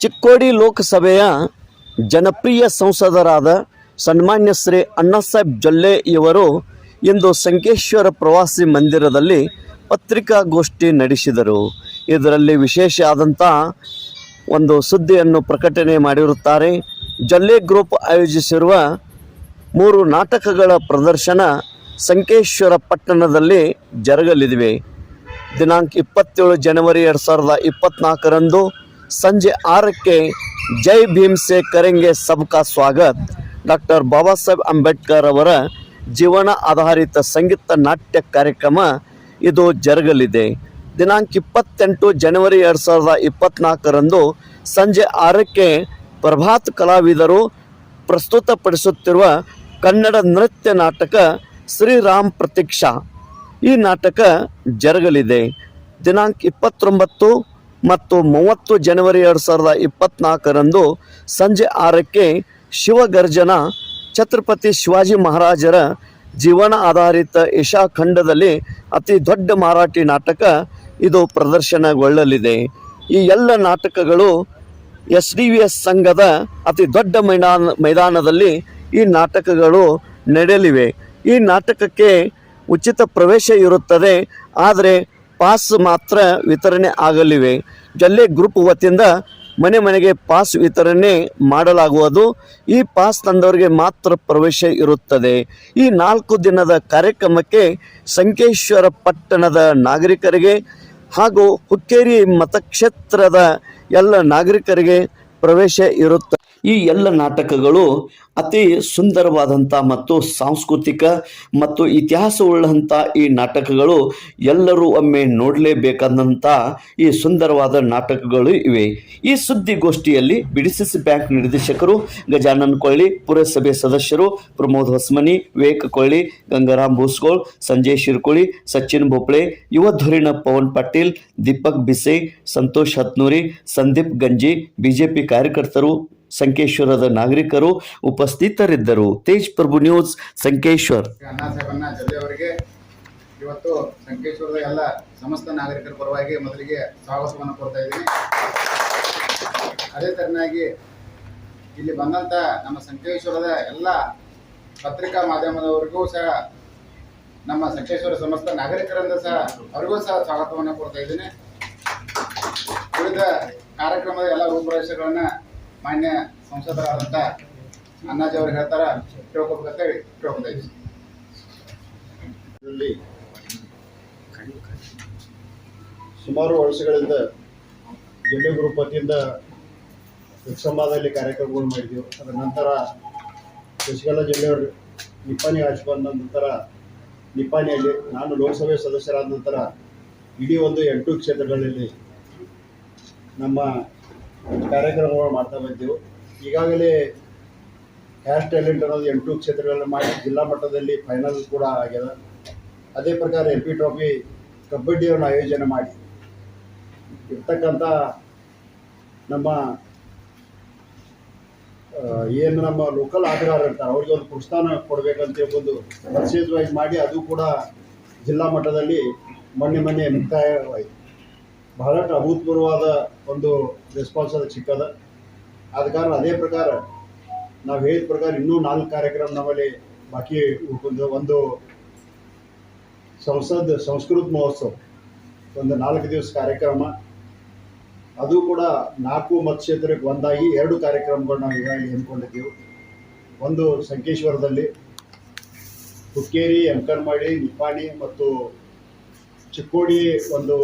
ಚಿಕ್ಕೋಡಿ ಲೋಕಸಭೆಯ ಜನಪ್ರಿಯ ಸಂಸದರಾದ ಸನ್ಮಾನ್ಯ ಶ್ರೀ ಅಣ್ಣಾಸಾಹೇಬ್ ಜೊಲ್ಲೆ ಇವರು ಇಂದು ಸಂಕೇಶ್ವರ ಪ್ರವಾಸಿ ಮಂದಿರದಲ್ಲಿ ಪತ್ರಿಕಾಗೋಷ್ಠಿ ನಡೆಸಿದರು. ಇದರಲ್ಲಿ ವಿಶೇಷ ಆದಂಥ ಒಂದು ಸುದ್ದಿಯನ್ನು ಪ್ರಕಟಣೆ ಮಾಡಿರುತ್ತಾರೆ. ಜೊಲ್ಲೆ ಗ್ರೂಪ್ ಆಯೋಜಿಸಿರುವ ಮೂರು ನಾಟಕಗಳ ಪ್ರದರ್ಶನ ಸಂಕೇಶ್ವರ ಪಟ್ಟಣದಲ್ಲಿ ಜರುಗಲಿದೆ ದಿನಾಂಕ ಇಪ್ಪತ್ತೇಳು ಜನವರಿ ಎರಡು ಸಾವಿರದ ಇಪ್ಪತ್ತ್ನಾಲ್ಕರಂದು ಸಂಜೆ ಆರಕ್ಕೆ ಜೈ ಭೀಮ್ ಸೆ ಕರೆಂಗೆ ಸಬ್ಕಾ ಸ್ವಾಗತ್. ಡಾಕ್ಟರ್ ಬಾಬಾ ಸಾಹೇಬ್ ಅಂಬೇಡ್ಕರ್ ಅವರ ಜೀವನ ಆಧಾರಿತ ಸಂಗೀತ ನಾಟ್ಯ ಕಾರ್ಯಕ್ರಮ ಇದು ಜರುಗಲಿದೆ. ದಿನಾಂಕ ಇಪ್ಪತ್ತೆಂಟು ಜನವರಿ ಎರಡು ಸಾವಿರದ ಇಪ್ಪತ್ತ್ನಾಲ್ಕರಂದು ಸಂಜೆ ಆರಕ್ಕೆ ಪ್ರಭಾತ್ ಕಲಾವಿದರು ಪ್ರಸ್ತುತಪಡಿಸುತ್ತಿರುವ ಕನ್ನಡ ನೃತ್ಯ ನಾಟಕ ಶ್ರೀರಾಮ್ ಪ್ರತೀಕ್ಷಾ ಈ ನಾಟಕ ಜರುಗಲಿದೆ. ದಿನಾಂಕ ಇಪ್ಪತ್ತೊಂಬತ್ತು ಮತ್ತು ಮೂವತ್ತು ಜನವರಿ ಎರಡು ಸಾವಿರದ ಇಪ್ಪತ್ತ್ನಾಲ್ಕರಂದು ಸಂಜೆ ಆರಕ್ಕೆ ಶಿವಗರ್ಜನ ಛತ್ರಪತಿ ಶಿವಾಜಿ ಮಹಾರಾಜರ ಜೀವನ ಆಧಾರಿತ ಇಶಾ ಖಂಡದಲ್ಲಿ ಅತಿ ದೊಡ್ಡ ಮಾರಾಟಿ ನಾಟಕ ಇದು ಪ್ರದರ್ಶನಗೊಳ್ಳಲಿದೆ. ಈ ಎಲ್ಲ ನಾಟಕಗಳು ಎಸ್ ಡಿ ವಿ ಎಸ್ ಸಂಘದ ಅತಿ ದೊಡ್ಡ ಮೈದಾನ, ಮೈದಾನದಲ್ಲಿ ಈ ನಾಟಕಗಳು ನಡೆಯಲಿವೆ. ಈ ನಾಟಕಕ್ಕೆ ಉಚಿತ ಪ್ರವೇಶ ಇರುತ್ತದೆ, ಆದರೆ ಪಾಸ್ ಮಾತ್ರ ವಿತರಣೆ ಆಗಲಿವೆ. ಜಲ್ಲೆ ಗ್ರೂಪ್ ವತಿಯಿಂದ ಮನೆ ಮನೆಗೆ ಪಾಸ್ ವಿತರಣೆ ಮಾಡಲಾಗುವುದು. ಈ ಪಾಸ್ ತಂದವರಿಗೆ ಮಾತ್ರ ಪ್ರವೇಶ ಇರುತ್ತದೆ. ಈ ನಾಲ್ಕು ದಿನದ ಕಾರ್ಯಕ್ರಮಕ್ಕೆ ಸಂಕೇಶ್ವರ ಪಟ್ಟಣದ ನಾಗರಿಕರಿಗೆ ಹಾಗೂ ಹುಕ್ಕೇರಿ ಮತಕ್ಷೇತ್ರದ ಎಲ್ಲ ನಾಗರಿಕರಿಗೆ ಪ್ರವೇಶ ಇರುತ್ತದೆ. ಈ ಎಲ್ಲ ನಾಟಕಗಳು ಅತಿ ಸುಂದರವಾದಂಥ ಮತ್ತು ಸಾಂಸ್ಕೃತಿಕ ಮತ್ತು ಇತಿಹಾಸವುಳ್ಳಂಥ ಈ ನಾಟಕಗಳು ಎಲ್ಲರೂ ಒಮ್ಮೆ ನೋಡಲೇಬೇಕಾದಂಥ ಈ ಸುಂದರವಾದ ನಾಟಕಗಳು ಇವೆ. ಈ ಸುದ್ದಿಗೋಷ್ಠಿಯಲ್ಲಿ ಬಿಡಿಸಿಸಿ ಬ್ಯಾಂಕ್ ನಿರ್ದೇಶಕರು ಗಜಾನನ್ ಕೊಳ್ಳಿ, ಪುರಸಭೆ ಸದಸ್ಯರು ಪ್ರಮೋದ್ ಹೊಸ್ಮನಿ, ವಿವೇಕ್ ಕೊಳ್ಳಿ, ಗಂಗಾರಾಮ್ ಭೂಸ್ಗೋಳ್ ಸಂಜಯ್ ಶಿರ್ಕುಳಿ, ಸಚಿನ್ ಭೋಪ್ಳೆ ಯುವ ಧುರೀಣ ಪವನ್ ಪಾಟೀಲ್, ದೀಪಕ್ ಬಿಸೈ, ಸಂತೋಷ್ ಹತ್ನೂರಿ, ಸಂದೀಪ್ ಗಂಜಿ, ಬಿಜೆಪಿ ಕಾರ್ಯಕರ್ತರು ಸಂಕೇಶ್ವರದ ನಾಗರಿಕರು ಉಪಸ್ಥಿತರಿದ್ದರು. ತೇಜ್ ಪ್ರಭು ನ್ಯೂಸ್, ಸಂಕೇಶ್ವರ್. ಅಣ್ಣಾ ಸಾಹೇಬನ್ನ ಜೊಲ್ಲೆ ಅವರಿಗೆ ಇವತ್ತು ಸಂಕೇಶ್ವರದ ಎಲ್ಲ ಸಮಸ್ತ ನಾಗರಿಕರ ಪರವಾಗಿ ಮೊದಲಿಗೆ ಸ್ವಾಗತವನ್ನು ಕೊಡ್ತಾ ಇದ್ದೀನಿ. ಅದೇ ತರನಾಗಿ ಇಲ್ಲಿ ಬಂದಂತ ನಮ್ಮ ಸಂಕೇಶ್ವರದ ಎಲ್ಲ ಪತ್ರಿಕಾ ಮಾಧ್ಯಮದವರಿಗೂ ಸಹ, ನಮ್ಮ ಸಂಕೇಶ್ವರ ಸಮಸ್ತ ನಾಗರಿಕರಿಂದ ಸಹ ಅವರಿಗೂ ಸಹ ಸ್ವಾಗತವನ್ನು ಕೊಡ್ತಾ ಇದ್ದೀನಿ. ಉಳಿದ ಕಾರ್ಯಕ್ರಮದ ಎಲ್ಲ ರೂಪುರೇಷೆಗಳನ್ನ ಮಾನ್ಯ ಸಂಸದರಾದಂಥ ಅಣ್ಣಾಜಿ ಅವರು ಹೇಳ್ತಾರ, ತಿಳ್ಕೊಬೇಕಂತ ಹೇಳಿ ಇದರಲ್ಲಿ ಸುಮಾರು ವರ್ಷಗಳಿಂದ ಜಿಲ್ಲೆ ಗ್ರೂಪ್ ವತಿಯಿಂದ ಸಂವಾದದಲ್ಲಿ ಕಾರ್ಯಕ್ರಮಗಳು ಮಾಡಿದೆವು. ಅದರ ನಂತರ ಶಶಿಕಲಾ ಜಿಲ್ಲೆಯವರು ನಿಪ್ಪಾಣಿ ಆಚೆ ಬಂದ ನಂತರ ನಿಪ್ಪಾಣಿಯಲ್ಲಿ ನಾನು ಲೋಕಸಭೆ ಸದಸ್ಯರಾದ ನಂತರ ಇಡೀ ಒಂದು ಎಂಟು ಕ್ಷೇತ್ರಗಳಲ್ಲಿ ನಮ್ಮ ಕಾರ್ಯಕ್ರಮಗಳು ಮಾಡ್ತಾ ಬಂದೆವು ಈಗಾಗಲೇ ಹೇರ್ ಟ್ಯಾಲೆಂಟ್ ಅನ್ನೋದು ಎಂಟು ಕ್ಷೇತ್ರಗಳಲ್ಲಿ ಮಾಡಿ ಜಿಲ್ಲಾ ಮಟ್ಟದಲ್ಲಿ ಫೈನಲ್ ಕೂಡ ಆಗ್ಯದ. ಅದೇ ಪ್ರಕಾರ ಎಲ್ ಪಿ ಟ್ರೋಫಿ ಕಬಡ್ಡಿಯನ್ನು ಆಯೋಜನೆ ಮಾಡಿ ಇರ್ತಕ್ಕಂಥ ನಮ್ಮ ಏನು ನಮ್ಮ ಲೋಕಲ್ ಆಟಗಾರರು ಇರ್ತಾರೆ, ಅವ್ರಿಗೆ ಒಂದು ಪ್ರೋತ್ಸಾಹ ಕೊಡಬೇಕಂತ ಒಂದು ಪರ್ಚೇಸ್ ವೈಸ್ ಮಾಡಿ ಅದು ಕೂಡ ಜಿಲ್ಲಾ ಮಟ್ಟದಲ್ಲಿ ಮೊನ್ನೆ ಮೊನ್ನೆ ಮುಕ್ತಾಯವಾಯಿತು. ಬಹಳಷ್ಟು ಅಭೂತಪೂರ್ವವಾದ ಒಂದು ರೆಸ್ಪಾನ್ಸ್ ಅದು ಸಿಕ್ಕದ ಆದ ಕಾರಣ ಅದೇ ಪ್ರಕಾರ ನಾವು ಹೇಳಿದ ಪ್ರಕಾರ ಇನ್ನೂ ನಾಲ್ಕು ಕಾರ್ಯಕ್ರಮ ನಮ್ಮಲ್ಲಿ ಬಾಕಿ ಉಳ್ಕೊಂಡು ಒಂದು ಸಂಸದ್ ಸಂಸ್ಕೃತ ಮಹೋತ್ಸವ, ಒಂದು ನಾಲ್ಕು ದಿವಸ ಕಾರ್ಯಕ್ರಮ. ಅದು ಕೂಡ ನಾಲ್ಕು ಮತಕ್ಷೇತ್ರಕ್ಕೆ ಒಂದಾಗಿ ಎರಡು ಕಾರ್ಯಕ್ರಮಗಳು ನಾವು ಈಗಾಗಲೇ ಹಮ್ಮಿಕೊಂಡಿದ್ದೀವಿ. ಒಂದು ಸಂಕೇಶ್ವರದಲ್ಲಿ, ಹುಕ್ಕೇರಿ ಅಂಕನವಾಡಿ ನಿಪ್ಪಾಣಿ ಮತ್ತು ಚಿಕ್ಕೋಡಿ ಒಂದು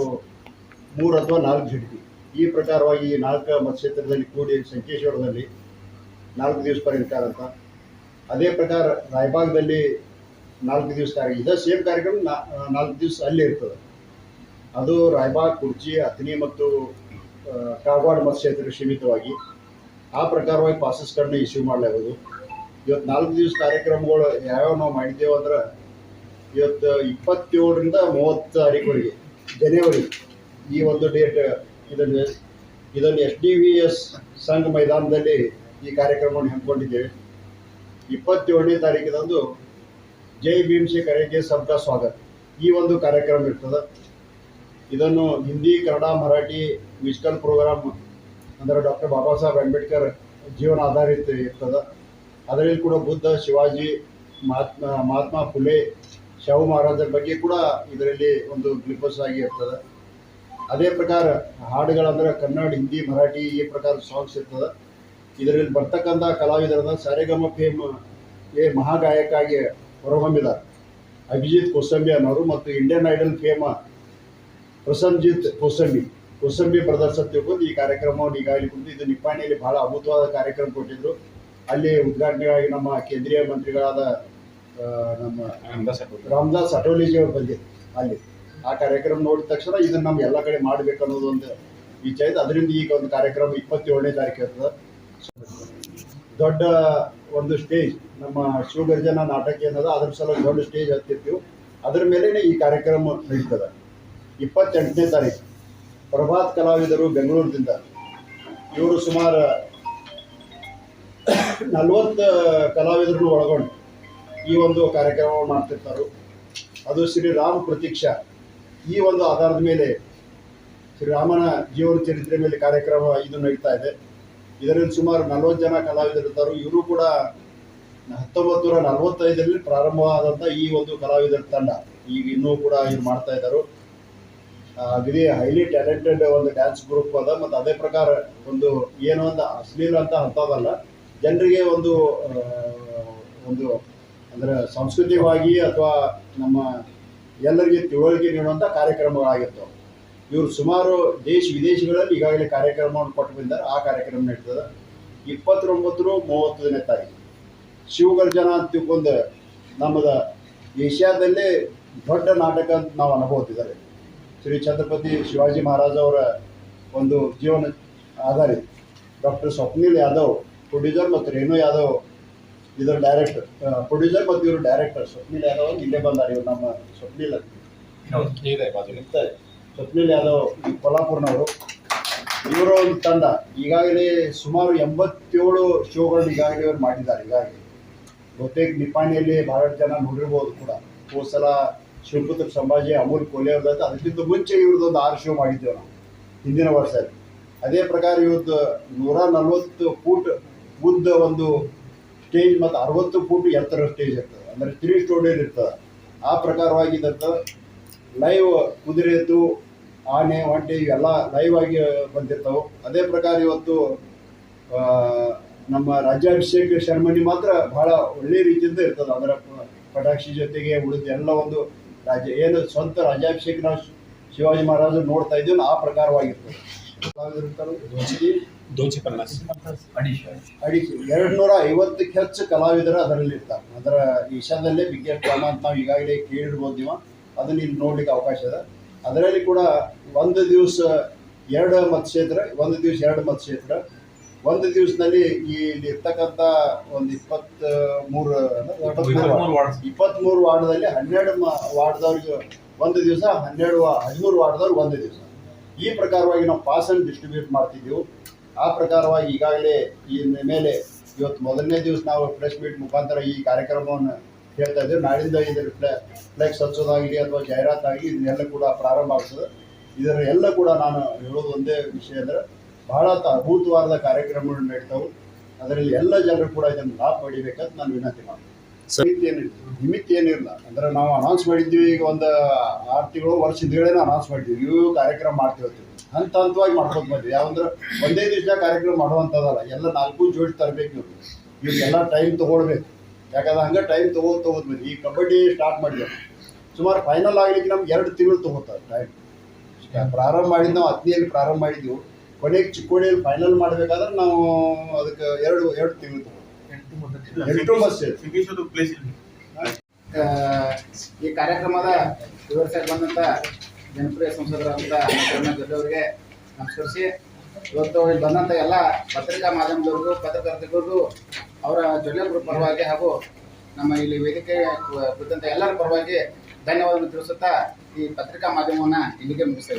ಮೂರು ಅಥವಾ ನಾಲ್ಕು ಜಿಡ್ತಿ ಈ ಪ್ರಕಾರವಾಗಿ ಈ ನಾಲ್ಕು ಮತಕ್ಷೇತ್ರದಲ್ಲಿ ಕೂಡಿ ಸಂಕೇಶ್ವರದಲ್ಲಿ ನಾಲ್ಕು ದಿವಸ ಪರ್ಯಂತ ಅದೇ ಪ್ರಕಾರ ರಾಯಭಾಗದಲ್ಲಿ ನಾಲ್ಕು ದಿವಸ ಕಾರ್ಯ ಇದೇ ಸೇಮ್ ಕಾರ್ಯಕ್ರಮ ನಾಲ್ಕು ದಿವಸ ಅಲ್ಲೇ ಇರ್ತದೆ. ಅದು ರಾಯಬಾಗ್ ಕುರ್ಚಿ ಅಥಣಿ ಮತ್ತು ಕಾಗವಾಡ ಮತಕ್ಷೇತ್ರಕ್ಕೆ ಸೀಮಿತವಾಗಿ ಆ ಪ್ರಕಾರವಾಗಿ ಪಾಸಸ್ಗಳನ್ನ ಇಶ್ಯೂ ಮಾಡಲಾಗೋದು ಇವತ್ತು ನಾಲ್ಕು ದಿವಸ ಕಾರ್ಯಕ್ರಮಗಳು ಯಾವ್ಯಾವ ನಾವು ಮಾಡಿದ್ದೇವೆ ಅಂದ್ರೆ ಇವತ್ತು ಇಪ್ಪತ್ತೇಳರಿಂದ ಮೂವತ್ತು ತಾರೀಕುವರೆಗೆ ಜನವರಿ ಈ ಒಂದು ಡೇಟ್ ಇದನ್ನು ಇದನ್ನು ಎಸ್ ಡಿ ವಿ ಎಸ್ ಸಂಘ ಮೈದಾನದಲ್ಲಿ ಈ ಕಾರ್ಯಕ್ರಮವನ್ನು ಹಮ್ಮಿಕೊಂಡಿದ್ದೇವೆ. ಇಪ್ಪತ್ತೇಳನೇ ತಾರೀಕಿನಂದು ಜೈ ಭೀಮ್ಸಿ ಕರೆಗೆ ಸಬ್ಕಾ ಸ್ವಾಗತ. ಈ ಒಂದು ಕಾರ್ಯಕ್ರಮ ಇರ್ತದೆ. ಇದನ್ನು ಹಿಂದಿ, ಕನ್ನಡ, ಮರಾಠಿ, ಮ್ಯೂಸಿಕಲ್ ಪ್ರೋಗ್ರಾಮ್ ಅಂದರೆ ಡಾಕ್ಟರ್ ಬಾಬಾ ಸಾಹೇಬ್ ಅಂಬೇಡ್ಕರ್ ಜೀವನ ಆಧಾರಿತ ಇರ್ತದೆ. ಅದರಲ್ಲಿ ಕೂಡ ಬುದ್ಧ, ಶಿವಾಜಿ, ಮಹಾತ್ಮ ಮಹಾತ್ಮ ಫುಲೆ, ಶಾಹು ಮಹಾರಾಜರ ಬಗ್ಗೆ ಕೂಡ ಇದರಲ್ಲಿ ಒಂದು ಗ್ಲಿಪಸ್ ಆಗಿ ಇರ್ತದೆ. ಅದೇ ಪ್ರಕಾರ ಹಾಡುಗಳಂದ್ರೆ ಕನ್ನಡ ಹಿಂದಿ ಮರಾಠಿ ಈ ಪ್ರಕಾರ ಸಾಂಗ್ಸ್ ಇರ್ತದೆ. ಇದರಲ್ಲಿ ಬರ್ತಕ್ಕಂಥ ಕಲಾವಿದರದ ಸಾರೆಗಮ ಫೇಮ್ ಏ ಮಹಾಗಾಯಕಾಗಿ ಹೊರಹೊಮ್ಮಿದ್ದಾರೆ ಅಭಿಜಿತ್ ಕೋಸಂಬಿ ಅನ್ನೋರು ಮತ್ತು Indian idol fame Prasenjit Kosambi. Kosambi brothers ಅಂತ ತಿಳ್ಕೊಂಡು ಈ ಕಾರ್ಯಕ್ರಮವನ್ನು ಈಗಾಗಲೇ ಕುಂತು ಇದು ನಿಪ್ಪಾಣಿಯಲ್ಲಿ ಬಹಳ ಅದ್ಭುತವಾದ ಕಾರ್ಯಕ್ರಮ ಕೊಟ್ಟಿದ್ರು. ಅಲ್ಲಿ ಉದ್ಘಾಟನೆಗಾಗಿ ನಮ್ಮ ಕೇಂದ್ರೀಯ ಮಂತ್ರಿಗಳಾದ ನಮ್ಮ ರಾಮದಾಸ್ ಅಟೋಲಿಜಿ ಅವರು ಬಂದಿದ್ರು ಅಲ್ಲಿ. ಆ ಕಾರ್ಯಕ್ರಮ ನೋಡಿದ ತಕ್ಷಣ ಇದನ್ನ ನಮ್ಗೆ ಎಲ್ಲ ಕಡೆ ಮಾಡ್ಬೇಕು ಅನ್ನೋದು ಒಂದು ವಿಚಾರ ಇದೆ. ಅದರಿಂದ ಈಗ ಒಂದು ಕಾರ್ಯಕ್ರಮ ಇಪ್ಪತ್ತೇಳನೇ ತಾರೀಕು ಇರ್ತದೆ. ದೊಡ್ಡ ಒಂದು ಸ್ಟೇಜ್, ನಮ್ಮ ಶಿವಗರ್ಜನ ನಾಟಕ ಏನದ, ಅದ್ರ ಸಲ ದೊಡ್ಡ ಸ್ಟೇಜ್ ಹತ್ತಿರ್ತೀವಿ. ಅದ್ರ ಮೇಲೇನೆ ಈ ಕಾರ್ಯಕ್ರಮ ನಡೀತದೆ. ಇಪ್ಪತ್ತೆಂಟನೇ ತಾರೀಕು, ಪ್ರಭಾತ್ ಕಲಾವಿದರು ಬೆಂಗಳೂರಿನಿಂದ ಇವರು ಸುಮಾರು ನಲ್ವತ್ತು ಕಲಾವಿದರನ್ನು ಒಳಗೊಂಡು ಈ ಒಂದು ಕಾರ್ಯಕ್ರಮ ಮಾಡ್ತಿರ್ತಾರೆ. ಅದು ಶ್ರೀರಾಮ್ ಪ್ರತೀಕ್ಷಾ. ಈ ಒಂದು ಆಧಾರದ ಮೇಲೆ ಶ್ರೀರಾಮನ ಜೀವನ ಚರಿತ್ರೆ ಮೇಲೆ ಕಾರ್ಯಕ್ರಮ ಇದು ನಡೀತಾ ಇದೆ. ಇದರಲ್ಲಿ ಸುಮಾರು ನಲವತ್ತು ಜನ ಕಲಾವಿದರಿರ್ತಾರೆ ಇವರು ಕೂಡ ಹತ್ತೊಂಬತ್ತು ನೂರ ನಲವತ್ತೈದರಲ್ಲಿ ಪ್ರಾರಂಭವಾದಂಥ ಈ ಒಂದು ಕಲಾವಿದರ ತಂಡ. ಈಗ ಇನ್ನೂ ಕೂಡ ಇದು ಮಾಡ್ತಾ ಇದ್ದಾರೆ. ಅಗದಿ ಹೈಲಿ ಟ್ಯಾಲೆಂಟೆಡ್ ಒಂದು ಡ್ಯಾನ್ಸ್ ಗ್ರೂಪ್ ಅದ. ಮತ್ತು ಅದೇ ಪ್ರಕಾರ ಒಂದು ಏನೋ ಅಂತ ಅಶ್ಲೀಲ ಅಂತ ಅಂಥದ್ದಲ್ಲ. ಜನರಿಗೆ ಒಂದು ಒಂದು ಅಂದರೆ ಸಾಂಸ್ಕೃತಿಕವಾಗಿ ಅಥವಾ ನಮ್ಮ ಎಲ್ಲರಿಗೆ ತಿಳುವಳಿಕೆ ನೀಡುವಂಥ ಕಾರ್ಯಕ್ರಮಗಳಾಗಿರ್ತವೆ. ಇವರು ಸುಮಾರು ದೇಶ ವಿದೇಶಗಳಲ್ಲಿ ಈಗಾಗಲೇ ಕಾರ್ಯಕ್ರಮವನ್ನು ಕೊಟ್ಟು ಬಂದಿದ್ದಾರೆ. ಆ ಕಾರ್ಯಕ್ರಮ ನಡೀತದೆ. ಇಪ್ಪತ್ತೊಂಬತ್ತರು ಮೂವತ್ತನೇ ತಾರೀಕು. ಶಿವಗರ್ಜನ ಅಂತ ತಿಳ್ಕೊಂಡು ನಮ್ಮದ ಏಷ್ಯಾದಲ್ಲೇ ದೊಡ್ಡ ನಾಟಕ ಅಂತ ನಾವು ಅನುಭವಿಸಿದ್ದಾರೆ. ಶ್ರೀ ಛತ್ರಪತಿ ಶಿವಾಜಿ ಮಹಾರಾಜ್ ಅವರ ಒಂದು ಜೀವನ ಆಧಾರಿತ. ಡಾಕ್ಟರ್ ಸ್ವಪ್ನಿಲ್ ಯಾದವ್ ಪ್ರೊಡ್ಯೂಸರ್ ಮತ್ತು ರೇಣು ಯಾದವ್ ಇದರ ಡೈರೆಕ್ಟರ್ ಪ್ರೊಡ್ಯೂಸರ್ ಮತ್ತು ಇವರು ಡೈರೆಕ್ಟರ್ ಸ್ವಪ್ನಿಲ್ ಯಾದವ್ ಅಂತ ಇಲ್ಲೇ ಬಂದಾರೆ ಇವರು ನಮ್ಮ ಸ್ವಪ್ನಿಲ್ ಇರ್ತಾರೆ ಸ್ವಪ್ನಿಲ್ ಯಾದವ್ ಕೊಲ್ಲಾಪುರ್ನವರು ಇವರ ಒಂದು ತಂಡ. ಈಗಾಗಲೇ ಸುಮಾರು ಎಂಬತ್ತೇಳು ಶೋಗಳನ್ನ ಈಗಾಗಲೇ ಇವರು ಮಾಡಿದ್ದಾರೆ ಈಗಾಗಲೇ. ಬಹುತೇಕ ನಿಪಾಣಿಯಲ್ಲಿ ಬಹಳಷ್ಟು ಜನ ನೋಡಿರ್ಬೋದು ಕೂಡ. ಹೋದ ಸಲ ಶಿವಪುತ್ರ ಸಂಭಾಜಿ ಅಮೂಲ್ ಕೋಲೆ ಅವ್ರದ್ದು ಅದಕ್ಕಿಂತ ಮುಂಚೆ ಇವ್ರದ್ದು ಒಂದು ಆರು ಶೋ ಮಾಡಿದ್ದೇವೆ ನಾವು ಹಿಂದಿನ ವರ್ಷ ಅದೇ ಪ್ರಕಾರ ಇವತ್ತು ನೂರ ನಲ್ವತ್ತು ಫೂಟ್ ಉದ್ದ ಒಂದು ಸ್ಟೇಜ್ ಮತ್ತು ಅರವತ್ತು ಫೂಟ್ ಎತ್ತರ ಸ್ಟೇಜ್ ಇರ್ತದೆ. ಅಂದರೆ ತ್ರೀ ಸ್ಟೋಡಿಯರ್ ಇರ್ತದೆ. ಆ ಪ್ರಕಾರವಾಗಿ ಇದಂತ ಲೈವ್ ಕುದುರೆದ್ದು, ಆನೆ, ಒಂಟೆ ಇವೆಲ್ಲ ಲೈವ್ ಆಗಿ ಬಂದಿರ್ತವೆ. ಅದೇ ಪ್ರಕಾರ ಇವತ್ತು ನಮ್ಮ ರಾಜ್ಯಾಭಿಷೇಕ ಶರ್ಮನಿ ಮಾತ್ರ ಬಹಳ ಒಳ್ಳೆ ರೀತಿಯಿಂದ ಇರ್ತದೆ. ಅದರ ಪಟಾಕ್ಷಿ ಜೊತೆಗೆ ಉಳಿದ ಎಲ್ಲ ಒಂದು ರಾಜ್ಯ, ಏನು ಸ್ವಂತ ರಾಜ್ಯಾಭಿಷೇಕ ನಾವು ಶಿವಾಜಿ ಮಹಾರಾಜರು ನೋಡ್ತಾ ಇದ್ದೀವಿ ಆ ಪ್ರಕಾರವಾಗಿರ್ತದೆ. दोनशे पन्नास ಅಡಿಕೆ ಎರಡು ನೂರ ಐವತ್ತಕ್ಕೆ ಹೆಚ್ಚು ಕಲಾವಿದರು ಅದರಲ್ಲಿ ಇರ್ತಾರೆ ಅದರ ಏಷ್ಯಾದಲ್ಲೇ ಬಿಗ್ಗೆಸ್ಟ್ ಡ್ರಾಮಾ ಅಂತ ನಾವು ಈಗಾಗಲೇ ಕೇಳಿರ್ಬೋದು ನೀವು ಅದನ್ನ ಇಲ್ಲಿ ನೋಡ್ಲಿಕ್ಕೆ ಅವಕಾಶ ಇದೆ ಅದರಲ್ಲಿ ಕೂಡ ಒಂದು ದಿವಸ ಎರಡು ಮತಕ್ಷೇತ್ರ ಒಂದು ದಿವಸ ಎರಡು ಮತಕ್ಷೇತ್ರ ಒಂದು ದಿವಸದಲ್ಲಿ ಈ ಇಲ್ಲಿ ಇರ್ತಕ್ಕಂಥ ಒಂದು ಇಪ್ಪತ್ತ್ ಮೂರು ಇಪ್ಪತ್ತ್ಮೂರು ವಾರ್ಡ್ದಲ್ಲಿ ಹನ್ನೆರಡು ಮ ವಾರ್ಡ್ದವ್ರಿಗೆ ಒಂದು ದಿವಸ ಹನ್ನೆರಡು ವಾ- ಹದಿಮೂರು ವಾರ್ಡ್ದವ್ರಿಗೆ ಒಂದು ದಿವಸ ಈ ಪ್ರಕಾರವಾಗಿ ನಾವು ಪಾಸನ್ನು ಡಿಸ್ಟ್ರಿಬ್ಯೂಟ್ ಮಾಡ್ತಿದ್ದೆವು ಆ ಪ್ರಕಾರವಾಗಿ ಈಗಾಗಲೇ ಈ ಮೇಲೆ ಇವತ್ತು ಮೊದಲನೇ ದಿವಸ ನಾವು ಪ್ರೆಸ್ ಮೀಟ್ ಮುಖಾಂತರ ಈ ಕಾರ್ಯಕ್ರಮವನ್ನು ಹೇಳ್ತಾ ಇದ್ದೀವಿ. ನಾಳಿಂದ ಇದರ ಫ್ಲೆ ಫ್ಲೆಕ್ಸ್ ಹಚ್ಚೋದಾಗಲಿ ಅಥವಾ ಜಾಹೀರಾತಾಗಲಿ ಇದನ್ನೆಲ್ಲ ಕೂಡ ಪ್ರಾರಂಭ ಆಗ್ತದೆ. ಇದರ ಎಲ್ಲ ಕೂಡ ನಾನು ಹೇಳೋದು ಒಂದೇ ವಿಷಯ ಅಂದರೆ ಬಹಳ ಅದ್ಭುತವಾದ ಕಾರ್ಯಕ್ರಮಗಳು ನಡೀತಾವೆ. ಅದರಲ್ಲಿ ಎಲ್ಲ ಜನರು ಕೂಡ ಇದನ್ನು ಲಾಭ ಪಡಿಬೇಕಂತ ನಾನು ವಿನಂತಿ ಮಾಡ್ತೀನಿ. ಸಮಿತಿ ನಿಮಿತ್ತ ಏನಿಲ್ಲ ನಿಮಿತ್ತ ಏನಿಲ್ಲ ಅಂದ್ರೆ ನಾವು ಅನೌನ್ಸ್ ಮಾಡಿದ್ವಿ ಈಗ ಒಂದು ಆರು ತಿಂಗಳು ವರ್ಷ ಹೇಳೇನೆ ಅನೌನ್ಸ್ ಮಾಡಿದ್ವಿ ಇವು ಕಾರ್ಯಕ್ರಮ ಮಾಡ್ತೀವಿ ಅಂತೀವಿ. ಹಂತ ಹಂತವಾಗಿ ಮಾಡ್ಕೊತ ಬಂದ್ವಿ. ಯಾವಂದ್ರೆ ಒಂದೇ ದಿವಸ ಕಾರ್ಯಕ್ರಮ ಮಾಡುವಂಥದ್ದಲ್ಲ. ಎಲ್ಲ ನಾಲ್ಕು ಜೋಡಿ ತರಬೇಕು ನೀವು ಇವಕ್ಕೆಲ್ಲ ಟೈಮ್ ತೊಗೊಳ್ಬೇಕು. ಯಾಕಂದ್ರೆ ಹಂಗೆ ಟೈಮ್ ತೊಗೋದು ತೊಗೋದು ಬಂದ್ವಿ. ಈ ಕಬಡ್ಡಿ ಸ್ಟಾರ್ಟ್ ಮಾಡಿದ್ವಿ. ಸುಮಾರು ಫೈನಲ್ ಆಗ್ಲಿಕ್ಕೆ ನಮ್ಗೆ ಎರಡು ತಿಂಗಳು ತೊಗೋತಾರೆ ಟೈಮ್ ಪ್ರಾರಂಭ ಮಾಡಿದ್ದು ನಾವು ಹದಿನೈದು ಪ್ರಾರಂಭ ಮಾಡಿದ್ವಿ. ಕೊನೆಗೆ ಚಿಕ್ಕೋಡಿಯಲ್ಲಿ ಫೈನಲ್ ಮಾಡಬೇಕಾದ್ರೆ ನಾವು ಅದಕ್ಕೆ ಎರಡು ಎರಡು ತಿಂಗಳು ತೊಗೊಂಡು ಈ ಕಾರ್ಯಕ್ರಮದ ವಿವರಿಸಕ್ಕೆ ಬಂದಂಥ ಜನಪ್ರಿಯ ಸಂಸದರಾದಂಥ ದೊಡ್ಡವರಿಗೆ ನಮಸ್ಕರಿಸಿ. ಇವತ್ತು ಬಂದಂಥ ಎಲ್ಲ ಪತ್ರಿಕಾ ಮಾಧ್ಯಮದವ್ರಿಗೂ, ಪತ್ರಕರ್ತರಿಗೂ, ಅವರ ಜೊಲ್ಲೆ ಪರವಾಗಿ ಹಾಗೂ ನಮ್ಮ ಇಲ್ಲಿ ವೇದಿಕೆ ಕುರಿತಂತೆ ಎಲ್ಲರ ಪರವಾಗಿ ಧನ್ಯವಾದವನ್ನು ತಿಳಿಸುತ್ತಾ ಈ ಪತ್ರಿಕಾ ಮಾಧ್ಯಮವನ್ನು ಇಲ್ಲಿಗೆ ಮುಗಿಸ್ತಾ